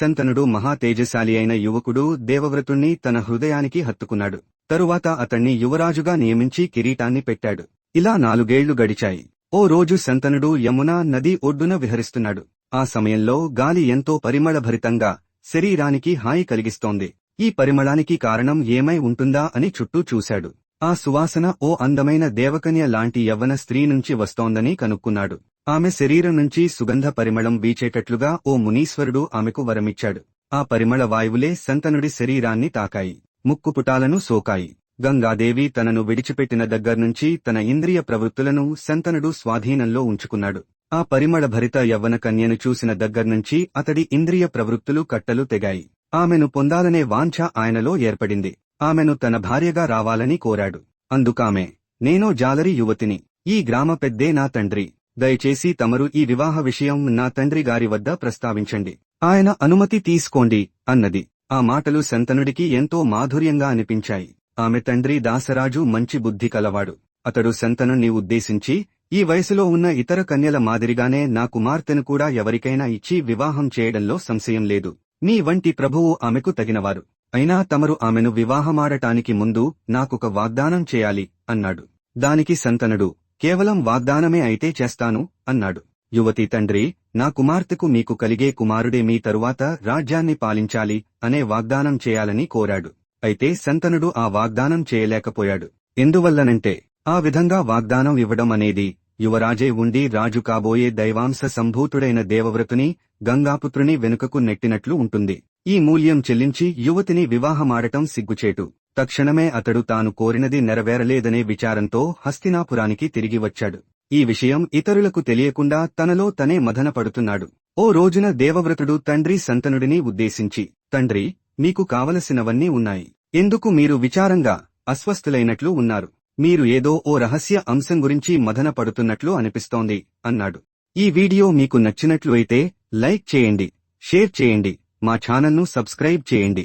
శంతనుడు మహా తేజశాలి అయిన యువకుడు దేవవ్రతుణ్ణి తన హృదయానికి హత్తుకున్నాడు. తరువాత అతణ్ణి యువరాజుగా నియమించి కిరీటాన్ని పెట్టాడు. ఇలా నాలుగేళ్ళు గడిచాయి. ఓ రోజు శంతనుడు యమునా నది ఒడ్డున విహరిస్తున్నాడు. ఆ సమయంలో గాలి ఎంతో పరిమళభరితంగా శరీరానికి హాయి కలిగిస్తోంది. ఈ పరిమళానికి కారణం ఏమై ఉంటుందా అని చుట్టూ చూశాడు. ఆ సువాసన ఓ అందమైన దేవకన్య లాంటి యవ్వన స్త్రీ నుంచి వస్తోందని కనుక్కున్నాడు. ఆమె శరీరం నుంచి సుగంధ పరిమళం వీచేటట్లుగా ఓ మునీశ్వరుడు ఆమెకు వరమిచ్చాడు. ఆ పరిమళ వాయువులే శంతనుడి శరీరాన్ని తాకాయి. ముక్కుపుటాలను సోకాయి. గంగాదేవి తనను విడిచిపెట్టిన దగ్గర్నుంచి తన ఇంద్రియ ప్రవృత్తులను శంతనుడు స్వాధీనంలో ఉంచుకున్నాడు. ఆ పరిమళ భరిత యవ్వన కన్యను చూసిన దగ్గర్నుంచి అతడి ఇంద్రియ ప్రవృత్తులు కట్టలు తెగాయి. ఆమెను పొందాలనే వాంఛ ఆయనలో ఏర్పడింది. ఆమెను తన భార్యగా రావాలని కోరాడు. అందుకామె నేనో జాలరి యువతిని. ఈ గ్రామ పెద్దే నా తండ్రి. దయచేసి తమరు ఈ వివాహ విషయం నా తండ్రి గారి వద్ద ప్రస్తావించండి. ఆయన అనుమతి తీసుకోండి అన్నది. ఆ మాటలు శంతనుడికి ఎంతో మాధుర్యంగా అనిపించాయి. ఆమె తండ్రి దాసరాజు మంచి బుద్ధి కలవాడు. అతడు శంతనుణ్ణి ఉద్దేశించి ఈ వయసులో ఉన్న ఇతర కన్యల మాదిరిగానే నా కుమార్తెను కూడా ఎవరికైనా ఇచ్చి వివాహం చేయడంలో సంశయం లేదు. నీ వంటి ప్రభువు ఆమెకు తగినవారు. అయినా తమరు ఆమెను వివాహమాడటానికి ముందు నాకొక వాగ్దానం చేయాలి అన్నాడు. దానికి శంతనుడు కేవలం వాగ్దానమే అయితే చేస్తాను అన్నాడు. యువతి తండ్రి నా కుమార్తెకు మీకు కలిగే కుమారుడే మీ తరువాత రాజ్యాన్ని పాలించాలి అనే వాగ్దానం చేయాలని కోరాడు. అయితే శంతనుడు ఆ వాగ్దానం చేయలేకపోయాడు. ఎందువల్లనంటే ఆ విధంగా వాగ్దానం ఇవ్వడం అనేది యువరాజే ఉండి రాజు కాబోయే దైవాంశ సంభూతుడైన దేవవ్రతుని గంగాపుత్రుని వెనుకకు నెట్టినట్లు ఉంటుంది. ఈ మూల్యం చెల్లించి యువతిని వివాహమాడటం సిగ్గుచేటు. తక్షణమే అతడు తాను కోరినది నెరవేరలేదనే విచారంతో హస్తినాపురానికి తిరిగి వచ్చాడు. ఈ విషయం ఇతరులకు తెలియకుండా తనలో తనే మదనపడుతున్నాడు. ఓ రోజున దేవవ్రతుడు తండ్రి సంతనుడిని ఉద్దేశించి తండ్రి మీకు కావలసినవన్నీ ఉన్నాయి. ఎందుకు మీరు విచారంగా అస్వస్థులైనట్లు ఉన్నారు? మీరు ఏదో ఓ రహస్య అంశం గురించి మదన పడుతున్నట్లు అనిపిస్తోంది అన్నాడు. ఈ వీడియో మీకు నచ్చినట్లు అయితే లైక్ చేయండి షేర్ చేయండి మా ఛానల్ను సబ్స్క్రైబ్ చేయండి.